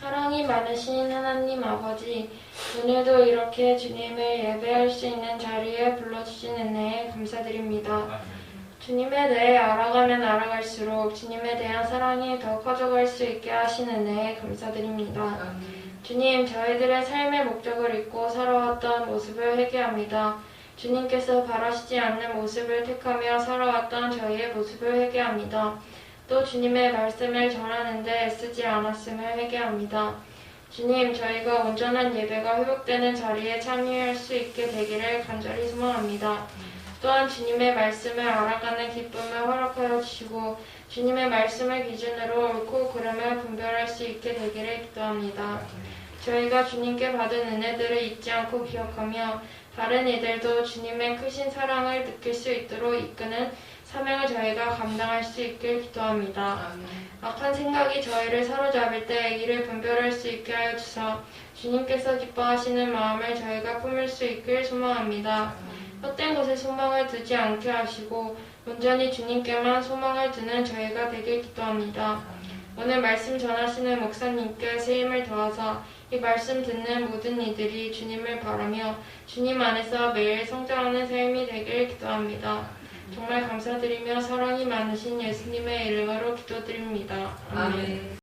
사랑이 많으신 하나님 아버지, 오늘도 이렇게 주님을 예배할 수 있는 자리에 불러주신 은혜에 감사드립니다. 주님에 대해 알아가면 알아갈수록 주님에 대한 사랑이 더 커져갈 수 있게 하신 은혜에 감사드립니다. 주님, 저희들의 삶의 목적을 잊고 살아왔던 모습을 회개합니다. 주님께서 바라시지 않는 모습을 택하며 살아왔던 저희의 모습을 회개합니다. 또 주님의 말씀을 전하는데 애쓰지 않았음을 회개합니다. 주님, 저희가 온전한 예배가 회복되는 자리에 참여할 수 있게 되기를 간절히 소망합니다. 또한 주님의 말씀을 알아가는 기쁨을 허락하여 주시고 주님의 말씀을 기준으로 옳고 그름을 분별할 수 있게 되기를 기도합니다. 저희가 주님께 받은 은혜들을 잊지 않고 기억하며 다른 이들도 주님의 크신 사랑을 느낄 수 있도록 이끄는 저희가 감당할 수 있길 기도합니다. 악한 생각이 저희를 사로잡을 때 이를 분별할 수 있게 하여 주사 주님께서 기뻐하시는 마음을 저희가 품을 수 있길 소망합니다. 헛된 곳에 소망을 두지 않게 하시고 온전히 주님께만 소망을 두는 저희가 되길 기도합니다. 오늘 말씀 전하시는 목사님께 새 힘을 더하사 이 말씀 듣는 모든 이들이 주님을 바라며 주님 안에서 매일 성장하는 삶이 되길 기도합니다. 정말 감사드리며 사랑이 많으신 예수님의 이름으로 기도드립니다. 아멘.